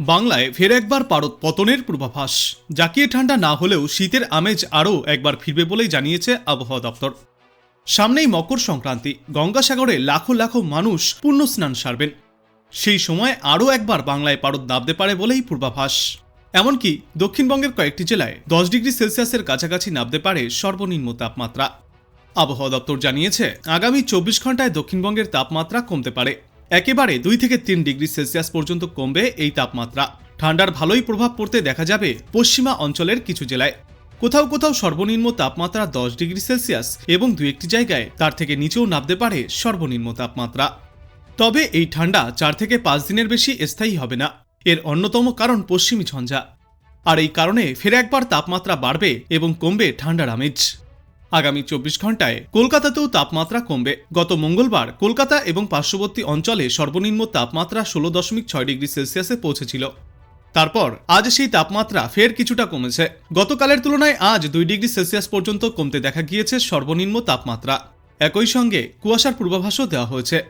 বাংলায় ফের একবার পারদ পতনের পূর্বাভাস। জাকিয়ে ঠান্ডা না হলেও শীতের আমেজ আরও একবার ফিরবে বলেই জানিয়েছে আবহাওয়া দপ্তর। সামনেই মকর সংক্রান্তি, গঙ্গাসাগরে লাখো লাখো মানুষ পূর্ণ স্নান সারবেন। সেই সময় আরও একবার বাংলায় পারদ দাবতে পারে বলেই পূর্বাভাস। এমনকি দক্ষিণবঙ্গের কয়েকটি জেলায় দশ ডিগ্রি সেলসিয়াসের কাছাকাছি নামতে পারে সর্বনিম্ন তাপমাত্রা। আবহাওয়া দপ্তর জানিয়েছে, আগামী চব্বিশ ঘন্টায় দক্ষিণবঙ্গের তাপমাত্রা কমতে পারে। একেবারে দুই থেকে তিন ডিগ্রি সেলসিয়াস পর্যন্ত কমবে এই তাপমাত্রা। ঠান্ডার ভালোই প্রভাব পড়তে দেখা যাবে পশ্চিমা অঞ্চলের কিছু জেলায়। কোথাও কোথাও সর্বনিম্ন তাপমাত্রা দশ ডিগ্রি সেলসিয়াস এবং দু একটি জায়গায় তার থেকে নিচেও নামতে পারে সর্বনিম্ন তাপমাত্রা। তবে এই ঠান্ডা চার থেকে পাঁচ দিনের বেশি স্থায়ী হবে না। এর অন্যতম কারণ পশ্চিমী ঝঞ্ঝা। আর এই কারণে ফের একবার তাপমাত্রা বাড়বে এবং কমবে ঠান্ডার আমেজ। আগামী চব্বিশ ঘন্টায় কলকাতাতেও তাপমাত্রা কমবে। গত মঙ্গলবার কলকাতা এবং পার্শ্ববর্তী অঞ্চলে সর্বনিম্ন তাপমাত্রা ষোলো দশমিক ছয় ডিগ্রি সেলসিয়াসে পৌঁছেছিল। তারপর আজ সেই তাপমাত্রা ফের কিছুটা কমেছে। গতকালের তুলনায় আজ দুই ডিগ্রি সেলসিয়াস পর্যন্ত কমতে দেখা গিয়েছে সর্বনিম্ন তাপমাত্রা। একই সঙ্গে কুয়াশার পূর্বাভাসও দেওয়া হয়েছে।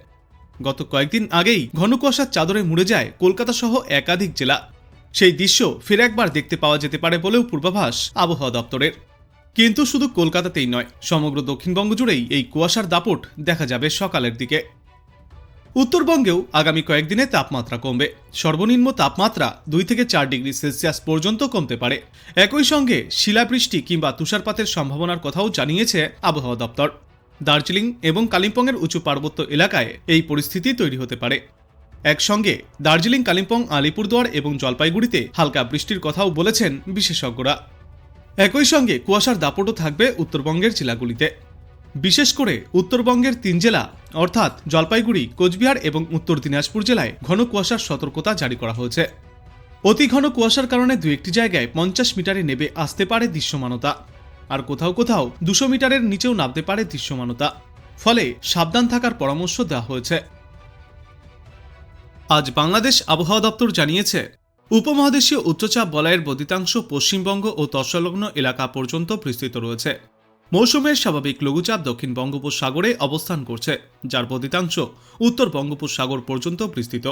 গত কয়েকদিন আগেই ঘন কুয়াশার চাদরে মুড়ে যায় কলকাতা সহ একাধিক জেলা। সেই দৃশ্য ফের একবার দেখতে পাওয়া যেতে পারে বলেও পূর্বাভাস আবহাওয়া দপ্তরের। কিন্তু শুধু কলকাতাতেই নয়, সমগ্র দক্ষিণবঙ্গ জুড়েই এই কুয়াশার দাপট দেখা যাবে সকালের দিকে। উত্তরবঙ্গেও আগামী কয়েকদিনে তাপমাত্রা কমবে। সর্বনিম্ন তাপমাত্রা দুই থেকে চার ডিগ্রি সেলসিয়াস পর্যন্ত কমতে পারে। একই সঙ্গে শিলাবৃষ্টি কিংবা তুষারপাতের সম্ভাবনার কথাও জানিয়েছে আবহাওয়া দপ্তর। দার্জিলিং এবং কালিম্পংয়ের উঁচু পার্বত্য এলাকায় এই পরিস্থিতি তৈরি হতে পারে। একসঙ্গে দার্জিলিং, কালিম্পং, আলিপুরদুয়ার এবং জলপাইগুড়িতে হালকা বৃষ্টির কথাও বলেছেন বিশেষজ্ঞরা। একই সঙ্গে কুয়াশার দাপটও থাকবে উত্তরবঙ্গের জেলাগুলিতে। বিশেষ করে উত্তরবঙ্গের তিন জেলা, অর্থাৎ জলপাইগুড়ি, কোচবিহার এবং উত্তর দিনাজপুর জেলায় ঘন কুয়াশার সতর্কতা জারি করা হয়েছে। অতি ঘন কুয়াশার কারণে দু একটি জায়গায় পঞ্চাশ মিটারে নেবে আসতে পারে দৃশ্যমানতা। আর কোথাও কোথাও দুশো মিটারের নিচেও নামতে পারে দৃশ্যমানতা। ফলে সাবধান থাকার পরামর্শ দেওয়া হয়েছে। আজ বাংলাদেশ আবহাওয়া দপ্তর জানিয়েছে উপমহাদেশীয় উচ্চচাপ বলয়ের বদিতাংশ পশ্চিমবঙ্গ ও তৎসংলগ্ন এলাকা পর্যন্ত বিস্তৃত রয়েছে। মৌসুমের স্বাভাবিক লঘুচাপ দক্ষিণ বঙ্গোপসাগরে অবস্থান করছে, যার বদিতাংশ উত্তর বঙ্গোপসাগর পর্যন্ত বিস্তৃত।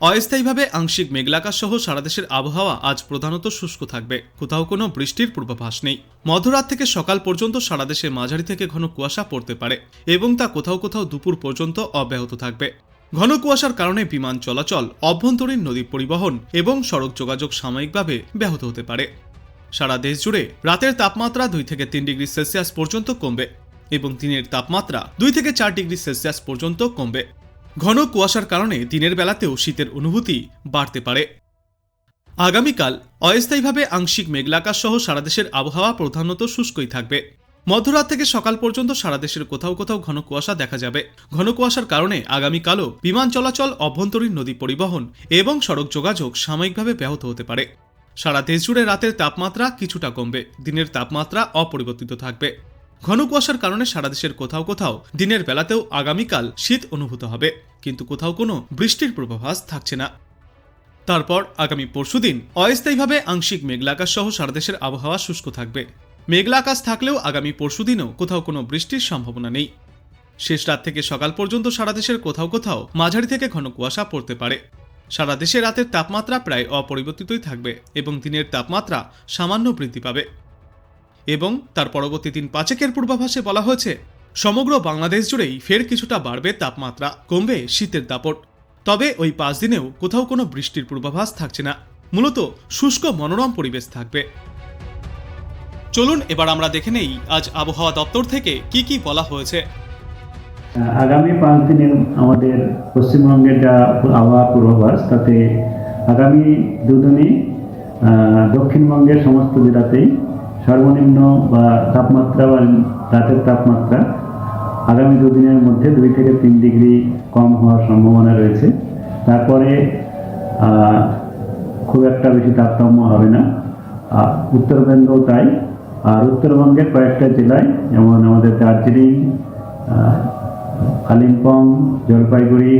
অস্থায়ীভাবে আংশিক মেঘলাকাশ সহ সারা দেশের আবহাওয়া আজ প্রধানত শুষ্ক থাকবে, কোথাও কোনো বৃষ্টির পূর্বাভাস নেই। মধ্যরাত থেকে সকাল পর্যন্ত সারাদেশে মাঝারি থেকে ঘন কুয়াশা পড়তে পারে এবং তা কোথাও কোথাও দুপুর পর্যন্ত অব্যাহত থাকবে। ঘন কুয়াশার কারণে বিমান চলাচল অভ্যন্তরীণ নদী পরিবহন এবং সড়ক যোগাযোগ সাময়িকভাবে ব্যাহত হতে পারে। সারা দেশ জুড়ে রাতের তাপমাত্রা দুই থেকে তিন ডিগ্রি সেলসিয়াস পর্যন্ত কমবে এবং দিনের তাপমাত্রা দুই থেকে চার ডিগ্রি সেলসিয়াস পর্যন্ত কমবে। ঘন কুয়াশার কারণে দিনের বেলাতেও শীতের অনুভূতি বাড়তে পারে। আগামীকাল অস্থায়ীভাবে আংশিক মেঘলাকাশ সহ সারা দেশের আবহাওয়া প্রধানত শুষ্কই থাকবে। মধ্যরাত থেকে সকাল পর্যন্ত সারা দেশের কোথাও কোথাও ঘন কুয়াশা দেখা যাবে। ঘন কুয়াশার কারণে আগামীকালও বিমান চলাচল অভ্যন্তরীণ নদী পরিবহন এবং সড়ক যোগাযোগ সাময়িকভাবে ব্যাহত হতে পারে। সারা দেশ জুড়ে রাতের তাপমাত্রা কিছুটা কমবে, দিনের তাপমাত্রা অপরিবর্তিত থাকবে। ঘন কুয়াশার কারণে সারা দেশের কোথাও কোথাও দিনের বেলাতেও আগামীকাল শীত অনুভূত হবে, কিন্তু কোথাও কোনো বৃষ্টির পূর্বাভাস থাকছে না। তারপর আগামী পরশুদিন অস্থায়ীভাবে আংশিক মেঘলাকাশ সহ সারা দেশের আবহাওয়া শুষ্ক থাকবে। মেঘলা আকাশ থাকলেও আগামী পরশুদিনও কোথাও কোনো বৃষ্টির সম্ভাবনা নেই। শেষ রাত থেকে সকাল পর্যন্ত সারা দেশের কোথাও কোথাও মাঝারি থেকে ঘন কুয়াশা পড়তে পারে। সারা দেশে রাতের তাপমাত্রা প্রায় অপরিবর্তিতই থাকবে এবং দিনের তাপমাত্রা সামান্য বৃদ্ধি পাবে। এবং তার পরবর্তী দিন পাঁচেকের পূর্বাভাসে বলা হয়েছে, সমগ্র বাংলাদেশ জুড়েই ফের কিছুটা বাড়বে তাপমাত্রা, কমবে শীতের দাপট। তবে ওই পাঁচ দিনেও কোথাও কোনো বৃষ্টির পূর্বাভাস থাকছে না। মূলত শুষ্ক মনোরম পরিবেশ থাকবে। চলুন এবার আমরা দেখে নেই আজ আবহাওয়া দপ্তর থেকে কি কি বলা হয়েছে। আগামী পাঁচ দিনের আমাদের পশ্চিমবঙ্গের যা আবহাওয়া পূর্বাভাস, তাতে আগামী দুদিনে দক্ষিণবঙ্গের সমস্ত জেলাতেই সর্বনিম্ন বা তাপমাত্রা বা রাতের তাপমাত্রা আগামী দুদিনের মধ্যে দুই থেকে তিন ডিগ্রি কম হওয়ার সম্ভাবনা রয়েছে। তারপরে খুব একটা বেশি তারতম্য হবে না। উত্তরবঙ্গও তাই। আর উত্তরবঙ্গের কয়েকটা জেলায়, যেমন আমাদের দার্জিলিং কালিম্পং, জলপাইগুড়ি,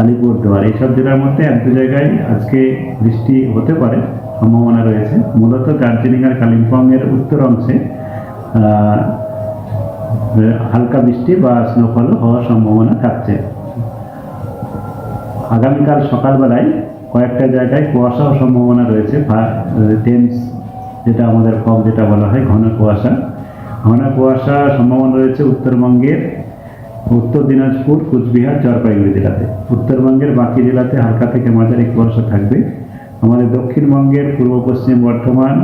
আলিপুরদুয়ার, এইসব জেলার মধ্যে এক দু জায়গায় আজকে বৃষ্টি হতে পারে, সম্ভাবনা রয়েছে। মূলত দার্জিলিং আর কালিম্পংয়ের উত্তর অংশে হালকা বৃষ্টি বা স্নোফল হওয়ার সম্ভাবনা থাকছে। আগামীকাল সকালবেলায় কয়েকটা জায়গায় কুয়াশাও সম্ভাবনা রয়েছে টেন্স যেটা আমাদের ফগ যেটা বলা হয় ঘন কুয়াশা। ঘন কুয়াশা সম্ভাবনা রয়েছে উত্তরবঙ্গের, উত্তর দিনাজপুর, কুচবিহার, জলপাইগুড়ি জেলাতে। উত্তরবঙ্গের বাকি জেলাতে হালকা থেকে মাঝারি কুয়াশা থাকবে। আমাদের দক্ষিণবঙ্গের, পূর্ব পশ্চিম বর্ধমান,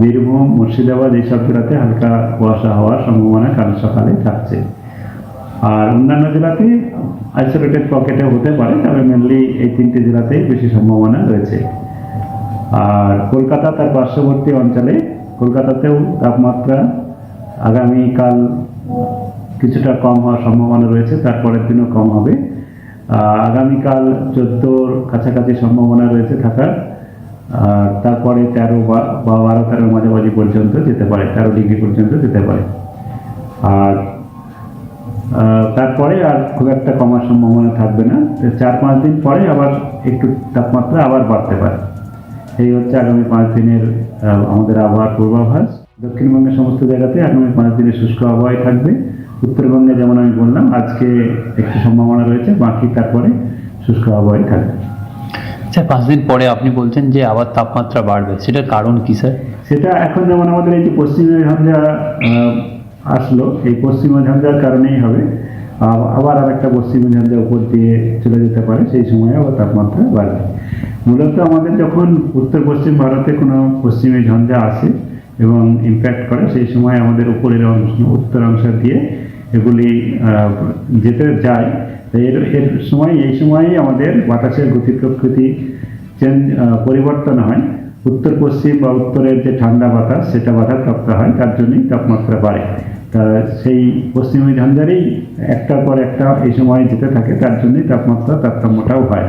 বীরভূম, মুর্শিদাবাদ এইসব জেলাতে হালকা কুয়াশা হওয়ার সম্ভাবনা কাল সকালে থাকছে। আর অন্যান্য জেলাতে আইসোলেটেড পকেটে হতে পারে, তবে মেনলি এই তিনটে জেলাতেই বেশি সম্ভাবনা রয়েছে। আর কলকাতা তার পার্শ্ববর্তী অঞ্চলে, কলকাতাতেও তাপমাত্রা আগামীকাল কিছুটা কম হওয়ার সম্ভাবনা রয়েছে তারপরের দিনও কম হবে। আগামীকাল চোদ্দোর কাছাকাছি সম্ভাবনা রয়েছে থাকার, আর তারপরে তেরো বা বারো তেরো মাঝামাঝি পর্যন্ত যেতে পারে, তেরো ডিগ্রি পর্যন্ত যেতে পারে। আর তারপরে আর খুব একটা কমার সম্ভাবনা থাকবে না। চার পাঁচ দিন পরে আবার একটু তাপমাত্রা আবার বাড়তে পারে। এই হচ্ছে আগামী পাঁচ দিনের আমাদের আবহাওয়ার পূর্বাভাস। দক্ষিণবঙ্গের সমস্ত জায়গাতে আগামী পাঁচ দিনের শুষ্ক আবহাওয়াই থাকবে। উত্তরবঙ্গে যেমন আমি বললাম আজকে একটু সম্ভাবনা রয়েছে বাকি তারপরে শুষ্ক আবহাওয়াই থাকবে। স্যার পাঁচ দিন পরে আপনি বলছেন যে আবার তাপমাত্রা বাড়বে সেটার কারণ কি স্যার? সেটা এখন যেমন আমাদের এই যে পশ্চিমী ঝঞ্ঝা আসলো এই পশ্চিমী ঝঞ্ঝার কারণেই হবে। আবার আর একটা পশ্চিমী ঝঞ্ঝা উপর দিয়ে চলে যেতে পারে সেই সময় আবার তাপমাত্রা বাড়বে। মূলত আমাদের যখন উত্তর পশ্চিম ভারতে কোনো পশ্চিমী ঝঞ্ঝা আসে এবং ইম্প্যাক্ট করে, সেই সময় আমাদের উপরের অংশ, উত্তর অংশ দিয়ে এগুলি যেতে যায়। এর এর সময়, এই সময়ই আমাদের বাতাসের গতি প্রকৃতি চেঞ্জ পরিবর্তন হয়। উত্তর পশ্চিম বা উত্তরের যে ঠান্ডা বাতাস, সেটা বাধাপ্রাপ্ত হয়, তার জন্যই তাপমাত্রা বাড়ে। তা সেই পশ্চিমী ঝঞ্ঝারেই একটার পর একটা এই সময় যেতে থাকে, তার জন্যই তাপমাত্রা, তারতম্যটাও হয়।